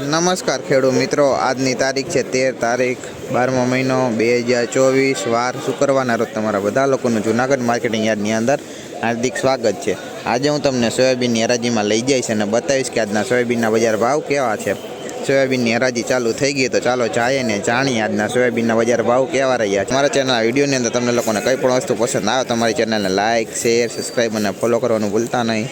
નમસ્કાર ખેડૂત મિત્રો. આજની તારીખ છે તેર તારીખ બારમો મહિનો બે હજાર ચોવીસ. વાર શુક્રવારના રોજ તમારા બધા લોકોનું જુનાગઢ માર્કેટિંગ યાર્ડની અંદર હાર્દિક સ્વાગત છે. આજે હું તમને સોયાબીનની હરાજીમાં લઈ જઈશ અને બતાવીશ કે આજના સોયાબીનના બજાર ભાવ કેવા છે. સોયાબીનની હરાજી ચાલુ થઈ ગઈ તો ચાલો જાય ને જાણીએ આજના સોયાબીનના બજાર ભાવ કેવા રહ્યા છે. મારા ચેનલ વિડીયોની અંદર તમને લોકોને કંઈ પણ વસ્તુ પસંદ આવે તમારી ચેનલને લાઇક શેર સબસ્ક્રાઈબ અને ફોલો કરવાનું ભૂલતા નહીં.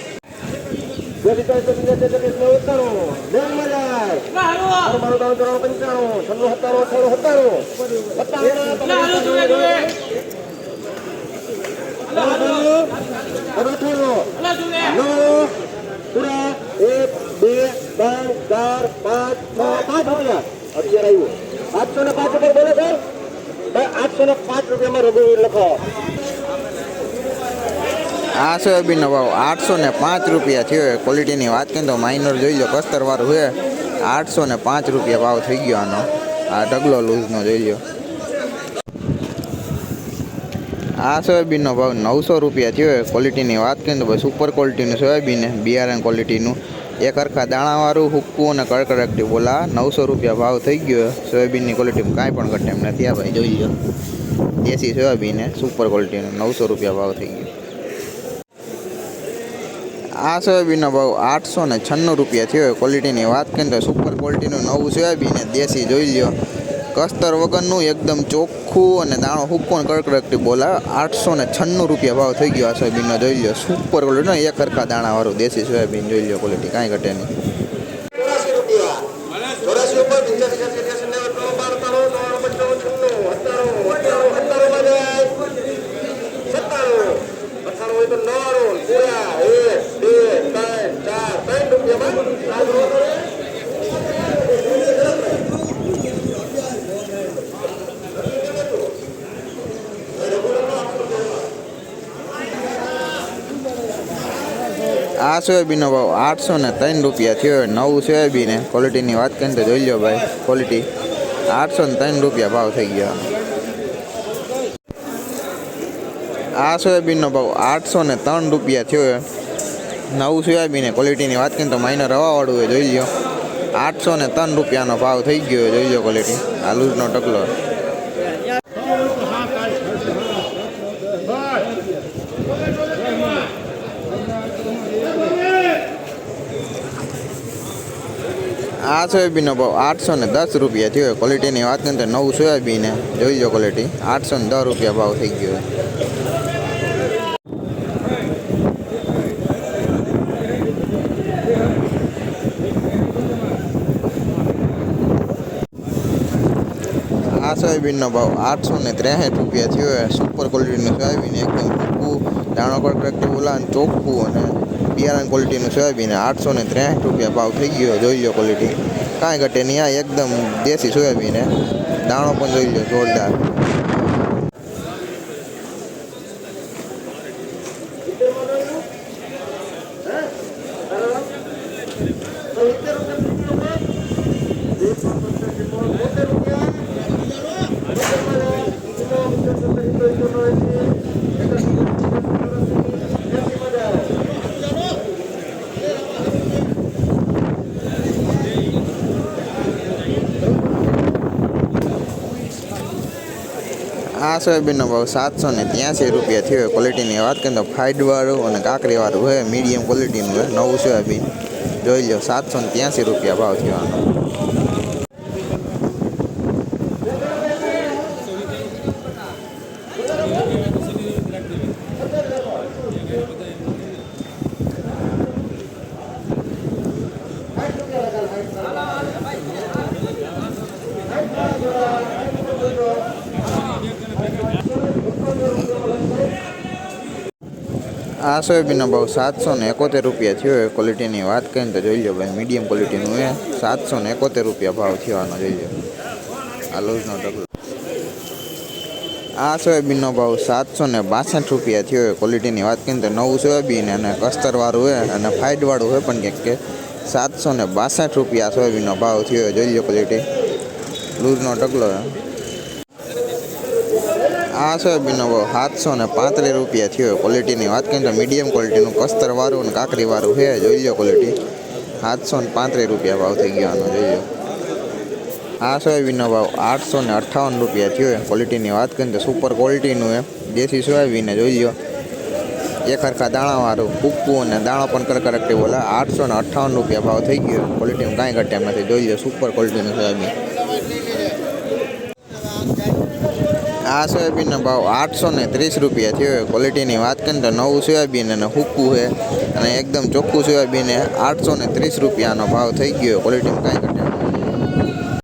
એક બે ત્રણ ચાર પાંચ છ પાંચ રૂપિયા અત્યારે આવ્યું આઠસો ને પાંચ આઠસો ને પાંચ રૂપિયામાં રઘુ લખો ભાવ આઠસો ને પાંચ રૂપિયા થયો ક્વોલિટીની વાત કરીએ તો માઇનર જોઈ લો, કસ્તરવાળું છે. આઠસો ને પાંચ રૂપિયા ભાવ થઈ ગયો આનો. આ ઢગલો લૂઝનો જોઈ લો આ સોયાબીનનો ભાવ નવસો રૂપિયા થયો ક્વોલિટીની વાત કરીએ તો ભાઈ સુપર ક્વોલિટીનું સોયાબીન બિયારણ ક્વોલિટીનું એક અરખા દાણાવાળું, હુક્કું અને કડકડકટી બોલા નવસો રૂપિયા ભાવ થઈ ગયો સોયાબીનની ક્વોલિટીમાં કાંઈ પણ ઘટે એમ નથી આ ભાઈ, જોઈ લો દેશી સોયાબીન સુપર ક્વોલિટીનું નવસો રૂપિયા ભાવ થઈ ગયો. આ સોયાબીનનો ભાવ આઠસો ને છન્નું રૂપિયા થયો. ક્વોલિટીની વાત કરીએ તો સુપર ક્વોલિટીનું નવું સોયાબીન દેશી જોઈ લ્યો. કસ્તર વગરનું એકદમ ચોખ્ખું અને દાણો હુક્કો કડકડકટી બોલા આઠસો ને છન્નું રૂપિયા ભાવ થઈ ગયો આ સોયાબીનનો જોઈ લ્યો. સુપર ક્વોલિટીનો એક હરખા દાણાવાળું દેશી સોયાબીન જોઈ લ્યો. ક્વોલિટી કાંઈ ઘટે નહીં ચોરાસી રૂપિયા ચોરાસી ઉપર પંચ્યાસી છ્યાસી અઠ્યાસી નેવું ત્રણ બાર ત્રણ નવ્વાણું પંચાણું છન્નું સત્તાણું અઠ્ઠાણું સત્તાણું માં જાય સત્તાણું અઠ્ઠાણું હોય તો નવ્વાણું પૂરા એક બે ત્રણ ચાર ત્રણ રૂપિયામાં સાત રૂપિયા આ સોયાબીનનો ભાવ આઠસો ને ત્રણ રૂપિયા થયો નવું સોયાબીન ક્વોલિટીની વાત કરીને તો જોઈ લો ભાઈ ક્વોલિટી આઠસો ને ત્રણ રૂપિયા ભાવ થઈ ગયો. આ સોયાબીનનો ભાવ આઠસો ને ત્રણ રૂપિયા થયો નવું સોયાબીન ક્વોલિટીની વાત કરીને તો માઇનર રવાવાળું હોય, જોઈ લો આઠસો ને ત્રણ રૂપિયાનો ભાવ થઈ ગયો જોઈ લો ક્વોલિટી આ લૂઝનો ટકલો આ સોયાબીનનો ભાવ આઠસો ને દસ રૂપિયા થયો. ક્વોલિટીની વાત કરીએ તો નવું સોયાબીન જોઈ લો ક્વોલિટી આઠસો ને દસ રૂપિયા ભાવ થઈ ગયો આ સોયાબીનનો ભાવ આઠસો ને ત્રેસઠ રૂપિયા થયો સુપર ક્વોલિટીનું સોયાબીન એકદમ ચોખ્ખું દાણો કડકડકટી બોલા અને ચોખ્ખું અને બિયારણ ક્વોલિટીનું સોયાબીન આઠસો ને ત્રેસઠ રૂપિયા ભાવ થઈ ગયો જોઈ લો ક્વોલિટી કાંઈ ઘટે નહીં આ એકદમ દેશી સોયાબીન હે દાણો પણ જોઈ લો જોરદાર આ સોયાબીનનો ભાવ સાતસો ને ત્યાંસી રૂપિયા થયો. ક્વોલિટીની વાત કરીએ તો ફાઇડવાળું અને કાંકરીવાળું હોય. મીડિયમ ક્વોલિટીનું છે નવું સોયાબીન. જોઈ લો, સાતસો ને ત્યાંસી રૂપિયા ભાવ થયો આનો. આ સોયાબીનનો ભાવ સાતસો ને એકોતેર રૂપિયા થયો. હોય ક્વોલિટીની વાત કરીએ તો જોઈ લો ભાઈ મીડિયમ ક્વોલિટીનું એ સાતસો ને એકોતેર રૂપિયા ભાવ થવાનો જોઈ લો. આ લૂઝનો ઢગલો આ સોયાબીનનો ભાવ સાતસો ને બાસઠ રૂપિયા થયો. હોય ક્વોલિટીની વાત કરીએ તો નવું સોયાબીન અને કસ્તરવાળું છે અને ફાઇટવાળું હોય પણ ક્યાંક કે સાતસો ને બાસઠ રૂપિયા સોયાબીનનો ભાવ થયો. જોઈ લો ક્વોલિટી લૂઝનો ઢગલો છે આ સોયાબીનનો ભાવ સાતસો ને પાંત્રીસ રૂપિયા થયો ક્વોલિટીની વાત કરીએ તો મીડિયમ ક્વોલિટીનું કસ્તરવાળું અને કાકરીવાળું છે, જોઈ લો ક્વોલિટી સાતસો ને પાંત્રીસ રૂપિયા ભાવ થઈ ગયો આનો જોઈજો આ સોયાબીનનો ભાવ આઠસો ને અઠ્ઠાવન રૂપિયા થયો ક્વોલિટીની વાત કરીએ તો સુપર ક્વોલિટીનું એ દેશી સોયાબીન જોઈ લો. એક હરખા દાણાવાળું કૂકવું અને દાણો પણ કરકરકટી બોલા. આઠસો ને અઠ્ઠાવન રૂપિયા ભાવ થઈ ગયો. ક્વોલિટીનું કાંઈ ઘટ્યા નથી, જોઈ લો સુપર ક્વોલિટીનું સોયાબીન. આ સોયાબીનનો ભાવ આઠસો ને ત્રીસ રૂપિયા થયો હોય ક્વોલિટીની વાત કરીએ તો નવું સોયાબીન અને હુક્કું છે. અને એકદમ ચોખ્ખું સોયાબીન આઠસો ને ત્રીસ રૂપિયાનો ભાવ થઈ ગયો ક્વોલિટીમાં કાંઈ ઘટે